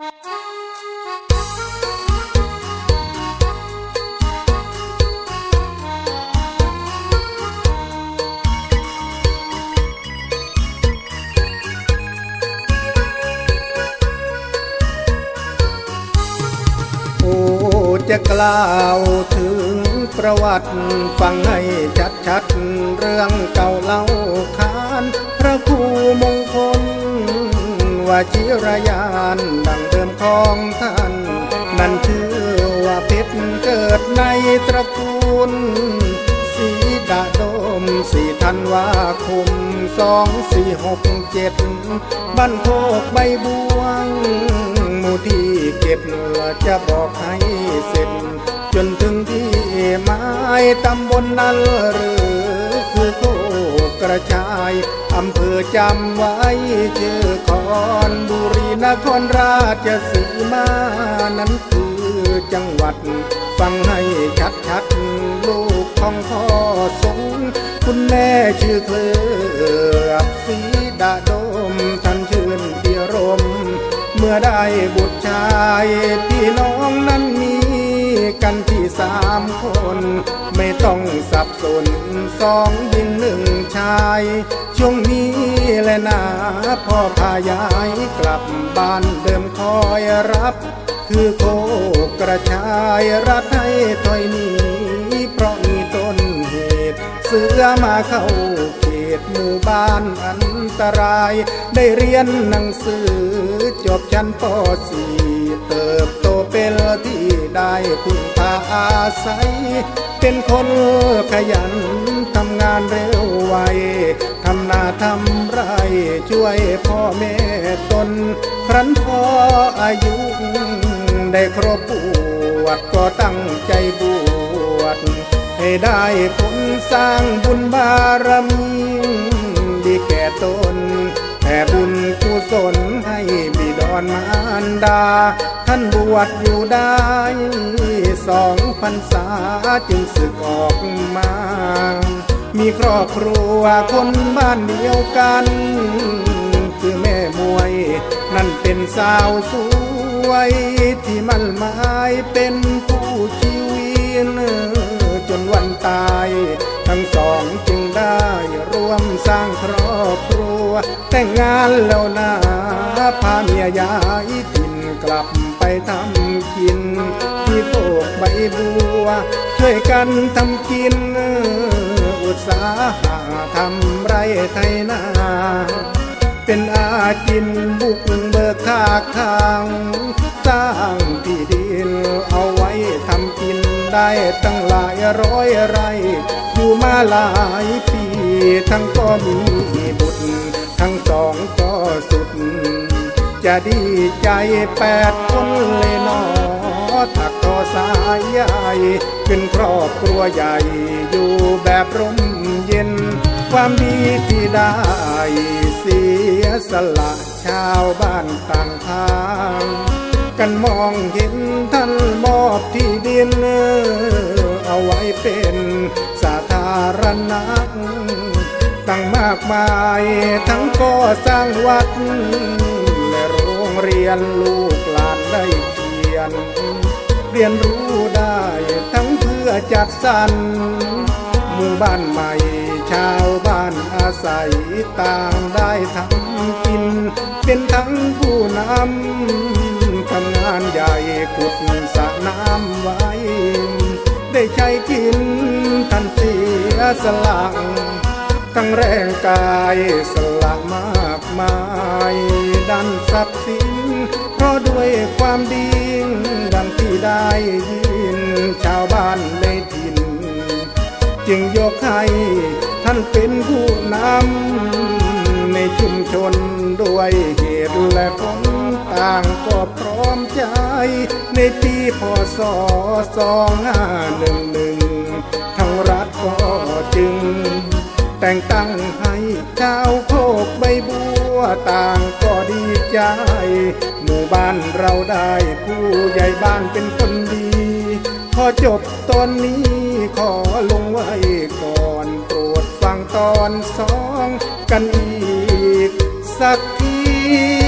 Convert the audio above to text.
โอ้จะกล่าวถึงประวัติ ฟังให้ชัดชัดเรื่องเก่าเล่าขาน พระครูมงคล วชิรยานดังเดิมของท่าน นั่นชื่อว่าเพชรเกิดในตระกูล สีดาดมสี่ธันวาคมสองสี่หกเจ็ดบ้านโคกใบบัวงหมู่ที่เก็บเหนือจะบอกให้เสร็จ จนถึงที่หมายตำบลนั้นหรือ ระชายอำเภอจำไว้ชื่อคอนบุรีนครราชสีมานั้นคือจังหวัด ฟังให้ชัดชัดลูกของพ่อสงคุณแม่ชื่อเคลือบสีดาดมท่านชื่นพิรม เมื่อได้บุตรชายพี่น้องนั้นมีกันที่สามคน ไม่ต้องสับสนสองหญิงหนึ่ง ชาย ช่วงนี้แหละนะพ่อพายายกลับบ้านเดิมคอยรับ คือโคกระชายรัดให้ถอยนี้เพราะมีต้นเหตุ เสือมาเข้าเขตหมู่บ้านอันตราย ได้เรียนหนังสือ จบชั้นป .4 เติบโตเป็นที่ได้พึ่งพาอาศัย เป็นคนขยัน ทำไรช่วยพ่อแม่ตน ครั้นพออายุ ได้ครบบวชก็ตั้งใจบวชให้ได้ผลสร้างบุญบารมีดีแก่ตนแผ่บุญกุศลให้บิดอนมารดา ท่านบวชอยู่ได้สองพรรษาจึงสึกออกมา มีครอบครัวคนบ้านเดียวกัน คือแม่มวย นั่นเป็นสาวสวย ที่มันหมายเป็นผู้ชีวิตจนวันตาย ทั้งสองจึงได้ร่วมสร้างครอบครัว แต่งงานแล้วนาพาเมียย้ายถิ่นกลับไปทำกิน ที่โคกใบบัว ช่วยกันทำกิน อุตสาหะทำไรไทยนาเป็นอาจินบุกเบิกคากทางสร้างที่ดินเอาไว้ทำกินได้ตั้งหลายร้อยไร่อยู่มาหลายปี ทั้งก็มีบุตรทั้งสองก็สุด จะดีใจแปดคนเลยหนอ ถักทอสายใหญ่เป็นครอบครัวใหญ่ อยู่แบบร่มเย็น ความดีที่ได้เสียสละชาวบ้านต่างทางกันมองเห็นท่านมอบที่ดิน เอาไว้เป็นสาธารณะตั้งมากมายทั้งก่อสร้างวัดและโรงเรียนลูกหลานได้เขียน รียนรู้ได้ทั้งเพื่อจัดสรรหมู่บ้านใหม่ ชาวบ้านอาศัยต่างได้ทำกิน เป็นทั้งผู้นำทำงานใหญ่ขุดสระน้ำไว้ ได้ใช้กินท่านเสียสละทั้งแรงกายสละมากมาย ดันทรัพย์สินเพราะด้วยความดี ได้ยินชาวบ้านในถิ่น จึงยกให้ท่านเป็นผู้นำในชุมชนด้วยเหตุและผลต่างก็พร้อมใจ ในปีพศสองห้าหนึ่งหนึ่งทั้งรัฐก็จึง แต่งตั้งให้ชาวโคกใบบัวต่าง ใจ หมู่บ้านเราได้ผู้ใหญ่บ้านเป็นคนดีพอจบตอนนี้ขอลงไว้ก่อนโปรดฟังตอนสองกันอีกสักที